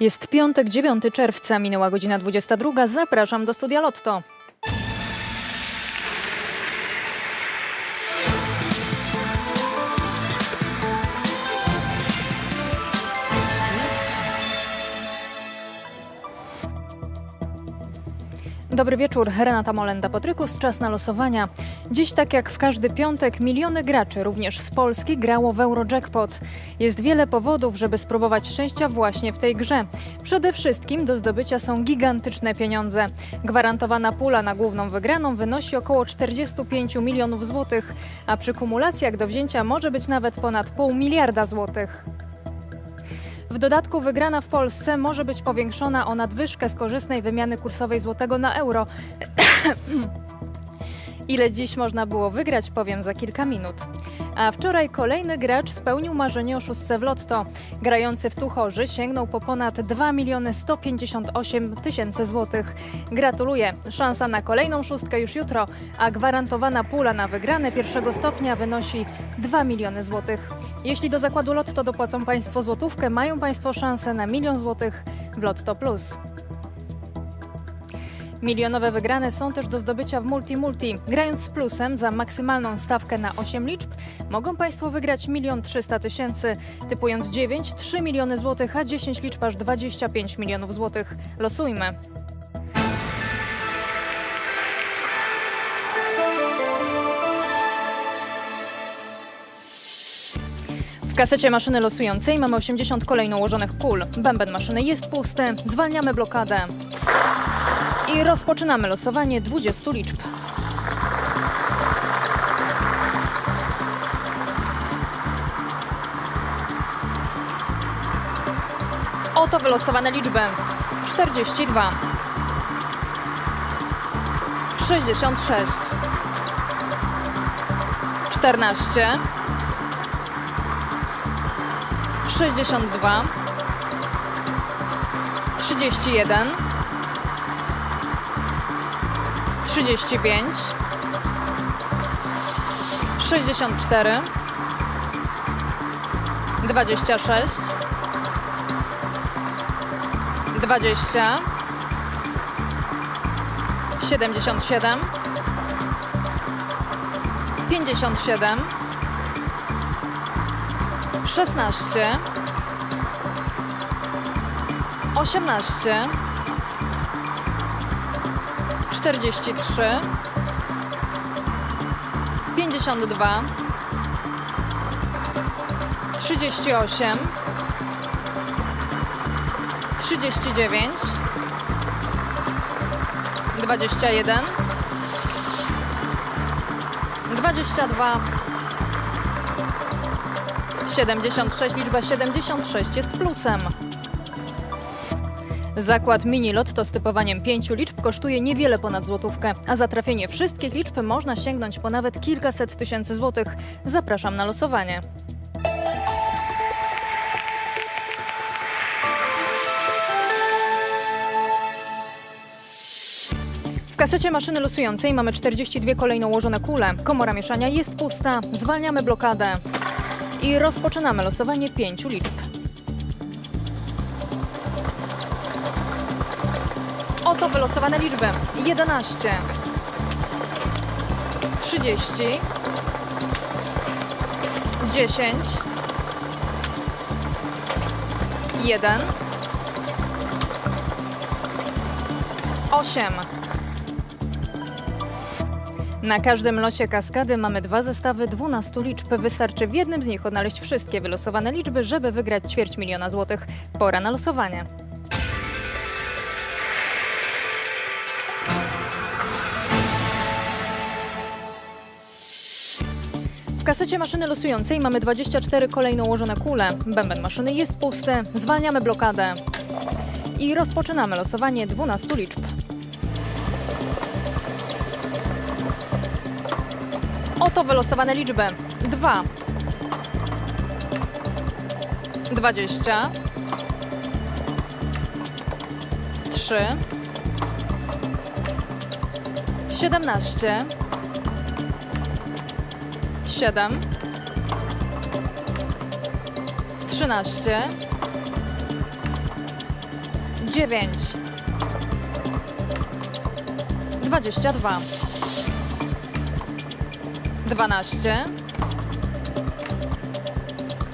Jest piątek, 9 czerwca, minęła godzina 22. Zapraszam do studia Lotto. Dobry wieczór, Renata Molenda-Potrykus, czas na losowania. Dziś, tak jak w każdy piątek, miliony graczy, również z Polski, grało w Eurojackpot. Jest wiele powodów, żeby spróbować szczęścia właśnie w tej grze. Przede wszystkim do zdobycia są gigantyczne pieniądze. Gwarantowana pula na główną wygraną wynosi około 45 milionów złotych, a przy kumulacjach do wzięcia może być nawet ponad pół miliarda złotych. W dodatku wygrana w Polsce może być powiększona o nadwyżkę z korzystnej wymiany kursowej złotego na euro. Ile dziś można było wygrać, powiem za kilka minut. A wczoraj kolejny gracz spełnił marzenie o szóstce w lotto. Grający w Tuchorzy sięgnął po ponad 2 miliony 158 tysięcy złotych. Gratuluję. Szansa na kolejną szóstkę już jutro, a gwarantowana pula na wygrane pierwszego stopnia wynosi 2 miliony złotych. Jeśli do zakładu Lotto dopłacą Państwo złotówkę, mają Państwo szansę na milion złotych w Lotto Plus. Milionowe wygrane są też do zdobycia w Multi Multi. Grając z plusem za maksymalną stawkę na 8 liczb, mogą Państwo wygrać 1 300 tysięcy. Typując 9, 3 miliony złotych, a 10 liczb aż 25 milionów złotych. Losujmy. W kasecie maszyny losującej mamy 80 kolejno ułożonych kul. Bęben maszyny jest pusty. Zwalniamy blokadę. I rozpoczynamy losowanie 20 liczb. Oto wylosowane liczby. 42 66 14 62 31 35 64 26 20 77 57 16 18 43 52 38 39 21 22 76, liczba 76 jest plusem. Zakład mini lotto z typowaniem pięciu liczb kosztuje niewiele ponad złotówkę, a za trafienie wszystkich liczb można sięgnąć po nawet kilkaset tysięcy złotych. Zapraszam na losowanie. W kasecie maszyny losującej mamy 42 kolejno ułożone kule. Komora mieszania jest pusta. Zwalniamy blokadę. I rozpoczynamy losowanie pięciu liczb. Oto wylosowane liczby. 11 30 10 1 8 na każdym losie kaskady mamy dwa zestawy 12 liczb. Wystarczy w jednym z nich odnaleźć wszystkie wylosowane liczby, żeby wygrać ćwierć miliona złotych. Pora na losowanie. Kasecie maszyny losującej mamy 24 kolejno ułożone kule. Bęben maszyny jest pusty. Zwalniamy blokadę. I rozpoczynamy losowanie 12 liczb. Oto wylosowane liczby. 2 20 3 17 7 13 9, 22, 12,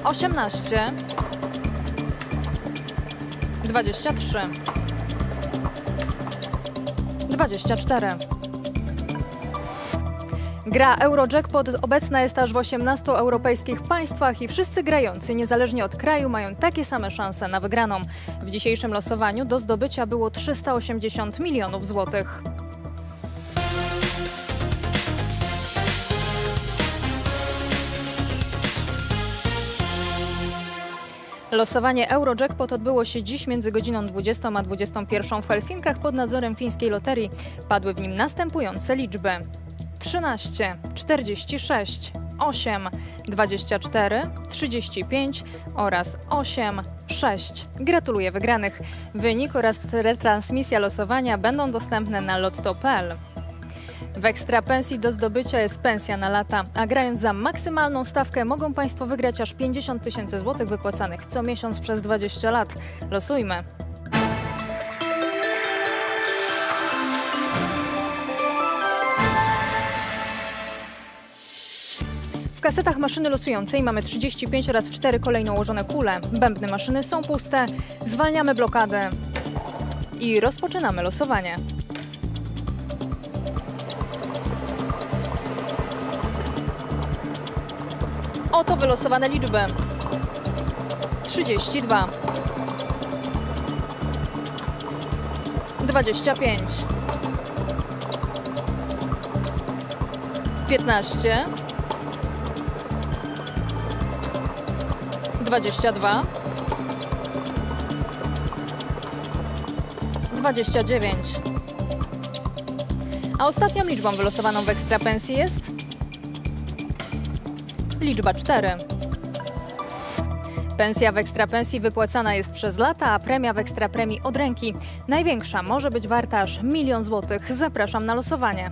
18, 23, 24. Gra Eurojackpot obecna jest aż w 18 europejskich państwach i wszyscy grający, niezależnie od kraju, mają takie same szanse na wygraną. W dzisiejszym losowaniu do zdobycia było 380 milionów złotych. Losowanie Eurojackpot odbyło się dziś między godziną 20 a 21 w Helsinkach pod nadzorem fińskiej loterii. Padły w nim następujące liczby: 13, 46, 8, 24, 35 oraz 8, 6. Gratuluję wygranych. Wynik oraz retransmisja losowania będą dostępne na lotto.pl. W ekstra pensji do zdobycia jest pensja na lata, a grając za maksymalną stawkę mogą Państwo wygrać aż 50 tysięcy złotych wypłacanych co miesiąc przez 20 lat. Losujmy. Kasetach maszyny losującej mamy 35 oraz 4 kolejno ułożone kule. Bębny maszyny są puste. Zwalniamy blokadę i rozpoczynamy losowanie. Oto wylosowane liczby. 32 25 15 22 29 A ostatnią liczbą wylosowaną w ekstrapensji jest liczba 4. Pensja w ekstrapensji wypłacana jest przez lata, a premia w ekstrapremii od ręki. Największa może być warta aż milion złotych. Zapraszam na losowanie.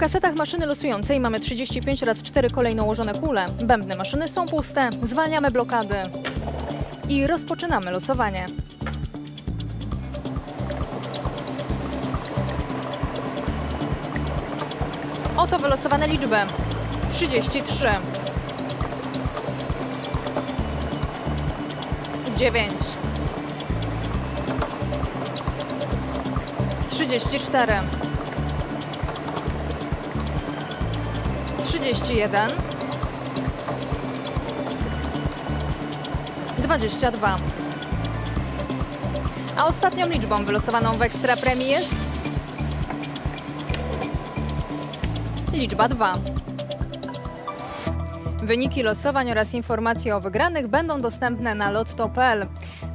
Kasetach maszyny losującej mamy 35 oraz 4 kolejno ułożone kule. Bębny maszyny są puste, zwalniamy blokady i rozpoczynamy losowanie. Oto wylosowane liczby. 33 9 34 31 22 A ostatnią liczbą wylosowaną w ekstra premii jest liczba 2. Wyniki losowań oraz informacje o wygranych będą dostępne na lotto.pl.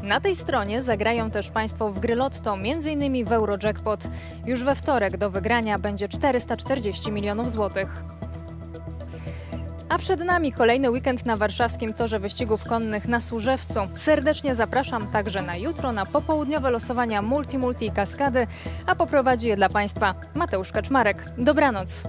Na tej stronie zagrają też Państwo w gry Lotto, m.in. w Eurojackpot. Już we wtorek do wygrania będzie 440 milionów złotych. A przed nami kolejny weekend na warszawskim torze wyścigów konnych na Służewcu. Serdecznie zapraszam także na jutro na popołudniowe losowania Multi Multi i Kaskady, a poprowadzi je dla Państwa Mateusz Kaczmarek. Dobranoc.